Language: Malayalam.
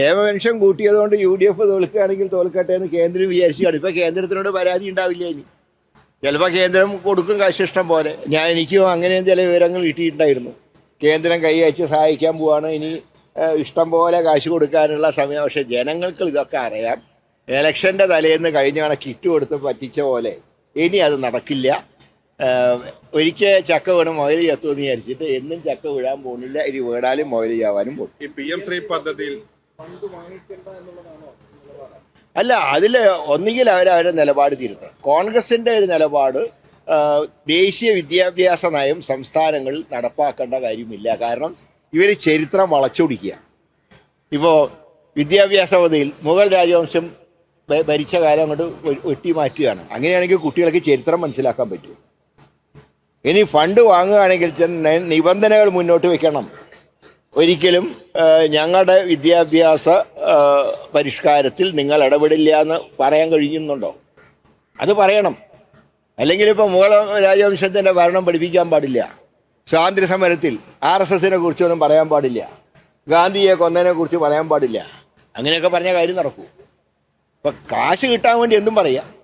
ക്ഷേമ പെൻഷൻ കൂട്ടിയതുകൊണ്ട് യു ഡി എഫ് തോൽക്കുകയാണെങ്കിൽ തോൽക്കട്ടെ എന്ന് കേന്ദ്രം വിചാരിച്ചാണ് ഇപ്പോൾ കേന്ദ്രത്തിനോട് പരാതി ഉണ്ടാവില്ല ഇനി. ചിലപ്പോൾ കേന്ദ്രം കൊടുക്കും കശിഷ്ടം പോലെ. ഞാൻ എനിക്കും അങ്ങനെയും ചില വിവരങ്ങൾ കിട്ടിയിട്ടുണ്ടായിരുന്നു. കേന്ദ്രം കൈ അയച്ച് സഹായിക്കാൻ പോവാണ്. ഇനി ഇഷ്ടം പോലെ കാശ് കൊടുക്കാനുള്ള സമയം. പക്ഷേ ജനങ്ങൾക്ക് ഇതൊക്കെ അറിയാം. ഇലക്ഷന്റെ തലേന്ന് കഴിഞ്ഞ കണക്ക് കിറ്റ് കൊടുത്ത് പറ്റിച്ച പോലെ ഇനി അത് നടക്കില്ല. ഒരിക്കൽ ചക്ക വീണ് മൊയൽ ചത്തുമെന്ന് വിചാരിച്ചിട്ട് എന്നും ചക്ക വീഴാൻ പോകുന്നില്ല. ഇനി വീടാലും മൊയൽ ചാവാനും പോകും. ഈ പി എം ശ്രീ പദ്ധതിയിൽ അല്ല അതിൽ ഒന്നുകിൽ അവർ അവരുടെ നിലപാട് തിരുത്തണം. കോൺഗ്രസിന്റെ ഒരു നിലപാട് ദേശീയ വിദ്യാഭ്യാസ നയം സംസ്ഥാനങ്ങളിൽ നടപ്പാക്കേണ്ട കാര്യമില്ല. കാരണം ഇവർ ചരിത്രം വളച്ചൊടിക്കുക. ഇപ്പോൾ വിദ്യാഭ്യാസ പദ്ധതിയിൽ മുഗൾ രാജവംശം ഭരിച്ച കാലം കൊണ്ട് വെട്ടി മാറ്റുകയാണ്. അങ്ങനെയാണെങ്കിൽ കുട്ടികൾക്ക് ചരിത്രം മനസ്സിലാക്കാൻ പറ്റും. ഇനി ഫണ്ട് വാങ്ങുകയാണെങ്കിൽ നിബന്ധനകൾ മുന്നോട്ട് വെക്കണം. ഒരിക്കലും ഞങ്ങളുടെ വിദ്യാഭ്യാസ പരിഷ്കാരത്തിൽ നിങ്ങൾ ഇടപെടില്ല എന്ന് പറയാൻ കഴിയുന്നുണ്ടോ? അത് പറയണം. അല്ലെങ്കിൽ ഇപ്പോൾ മുഗൾ രാജവംശത്തിന്റെ ഭരണം പഠിപ്പിക്കാൻ പാടില്ല. സ്വാതന്ത്ര്യ സമരത്തിൽ ആർ എസ് എസിനെ കുറിച്ചൊന്നും പറയാൻ പാടില്ല. ഗാന്ധിയെ കൊന്നതിനെ കുറിച്ച് പറയാൻ പാടില്ല. അങ്ങനെയൊക്കെ പറഞ്ഞ കാര്യം നടക്കൂ. അപ്പം കാശ് കിട്ടാൻ വേണ്ടി എന്തും പറയാം.